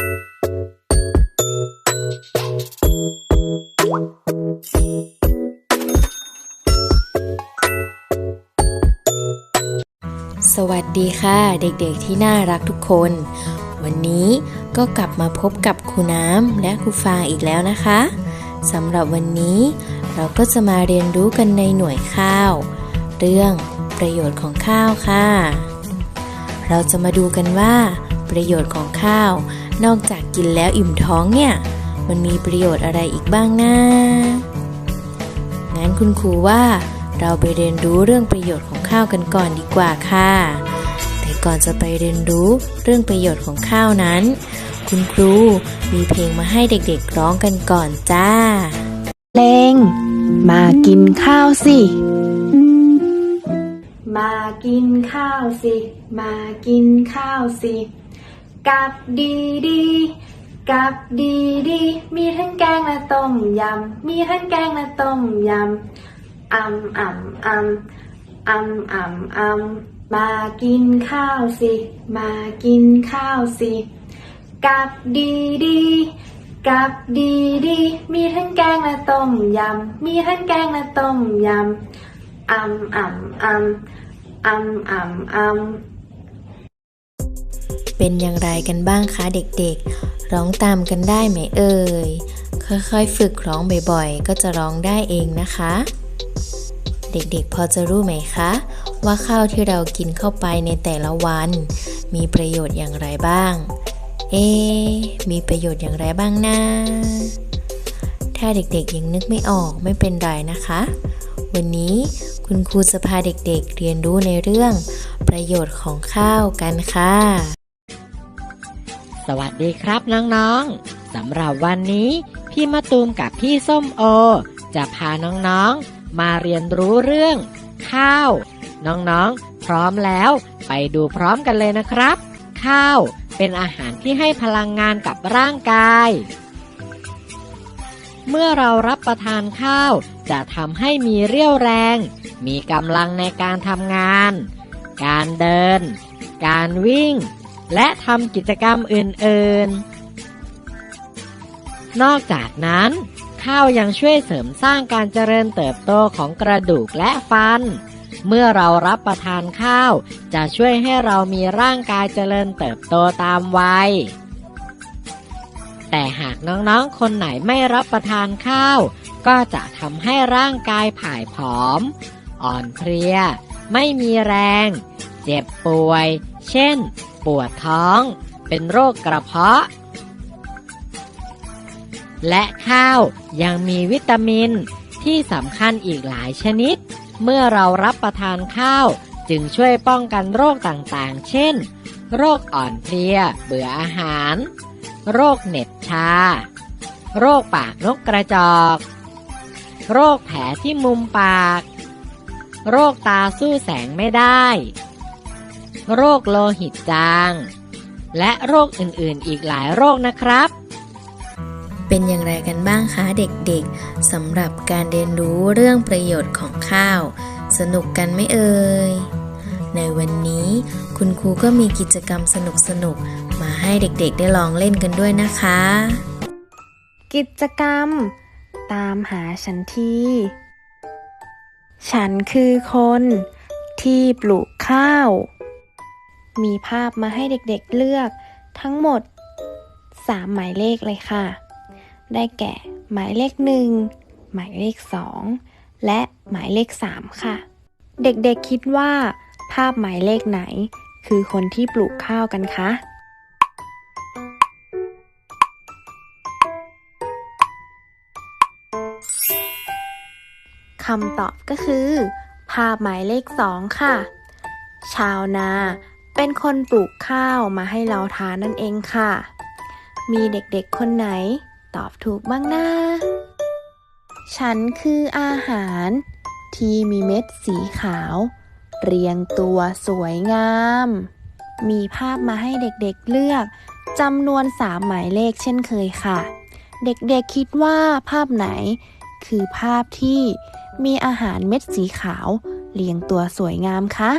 สวัสดีค่ะ เด็กๆที่น่ารักทุกคน วันนี้ก็กลับมาพบกับครูน้ำและครูฟางอีกแล้วนะคะสำหรับวันนี้ เราก็จะมาเรียนรู้กันในหน่วยข้าว เรื่องประโยชน์ของข้าวค่ะ เราจะมาดูกันว่า ประโยชน์ของข้าว นอกจากกินแล้วอิ่มท้องเนี่ย มันมีประโยชน์อะไรอีกบ้างนะงั้นคุณครูว่าเราไปเรียนรู้เรื่องประโยชน์ของข้าวกันก่อนดีกว่าค่ะ แต่ก่อนจะไปเรียนรู้เรื่องประโยชน์ของข้าวนั้น คุณครูมีเพลงมาให้เด็กๆร้องกันก่อนจ้าเลง มากินข้าวสิ มากินข้าวสิ มากินข้าวสิ กับดีดีกับดีดีมีทั้งแกงและต้มยำ มีทั้งแกงและต้มยำอ่ำอ่ำอ่ำอ่ำอ่ำอ่ำมากินข้าวสิ มากินข้าวสิกับดีดีกับดีดีมีทั้งแกงและต้มยำ มีทั้งแกงและต้มยำอ่ำอ่ำอ่ำอ่ำอ่ำอ่ำ เป็นอย่างไรกันบ้างคะเด็กๆ ร้องตามกันได้ไหมเอ่ย ค่อยๆ ฝึกร้องบ่อยๆ ก็จะร้องได้เองนะคะ เด็กๆ พอจะรู้ไหมคะ ว่าข้าวที่เรากินเข้าไปในแต่ละวัน มีประโยชน์อย่างไรบ้าง เอ๊มีประโยชน์อย่างไรบ้างนะถ้าเด็กๆ ยังนึกไม่ออกไม่เป็นไรนะคะ วันนี้คุณครูจะพาเด็กๆ เรียนรู้ในเรื่องประโยชน์ของข้าวกันค่ะ วัสดีครับน้องๆสำหรับวันนี้พี่มะตูมกับพี่ส้มโอ จะพาน้องๆ มาเรียนรู้เรื่อง ข้าว น้องๆ พร้อมแล้วไปดูพร้อมกันเลยนะครับ ข้าวเป็นอาหารที่ให้พลังงานกับร่างกาย เมื่อเรารับประทานข้าว จะทำให้มีเรี่ยวแรง มีกำลังในการทำงาน การเดิน การวิ่ง และทำกิจกรรมอื่นๆ นอกจากนั้น ข้าวยังช่วยเสริมสร้างการเจริญเติบโตของกระดูกและฟัน เมื่อเรารับประทานข้าว จะช่วยให้เรามีร่างกายเจริญเติบโตตามวัยแต่หากน้องๆ คนไหนไม่รับประทานข้าว ก็จะทำให้ร่างกายผายผอม อ่อนเพลีย ไม่มีแรง เจ็บป่วย เช่น ปวดท้อง เป็นโรคกระเพาะ และข้าวยังมีวิตามินที่สำคัญอีกหลายชนิด เมื่อเรารับประทานข้าวจึงช่วยป้องกันโรคต่างๆ เช่น โรคอ่อนเพลีย เบื่ออาหาร โรคเหน็บชา โรคปากนกกระจอก โรคแผลที่มุมปาก โรคตาสู้แสงไม่ได้ โรคโลหิตจาง และโรคอื่นๆ อีกหลายโรคนะครับ เป็นอย่างไรกันบ้างคะเด็กๆสำหรับการเรียนรู้เรื่องประโยชน์ของข้าว สนุกกันไหมเอ่ยในวันนี้คุณครูก็มีกิจกรรมสนุกๆ มาให้เด็กๆ ได้ลองเล่นกันด้วยนะคะ กิจกรรม ตามหาฉันทีฉันคือคนที่ปลูกข้าว มีภาพมาให้เด็กๆเลือกทั้งหมด 3 หมายเลขเลยค่ะ ได้แก่หมายเลขหนึ่งหมายเลขสองและหมายเลขสามค่ะ เด็กๆคิดว่า ภาพหมายเลขไหน คือคนที่ปลูกข้าวกันคะคำตอบก็คือ ภาพหมายเลขสองค่ะ ชาวนา เป็นคนปลูกข้าวมาให้เราทานนั่นเองค่ะ มีเด็กๆคนไหน ตอบถูกบ้างนะฉันคืออาหารที่มีเม็ดสีขาว เรียงตัวสวยงาม มีภาพมาให้เด็กๆเลือกจำนวนสามหมายเลขเช่นเคยค่ะ เด็กๆคิดว่าภาพไหน คือภาพที่มีอาหารเม็ดสีขาว เรียงตัวสวยงามคะ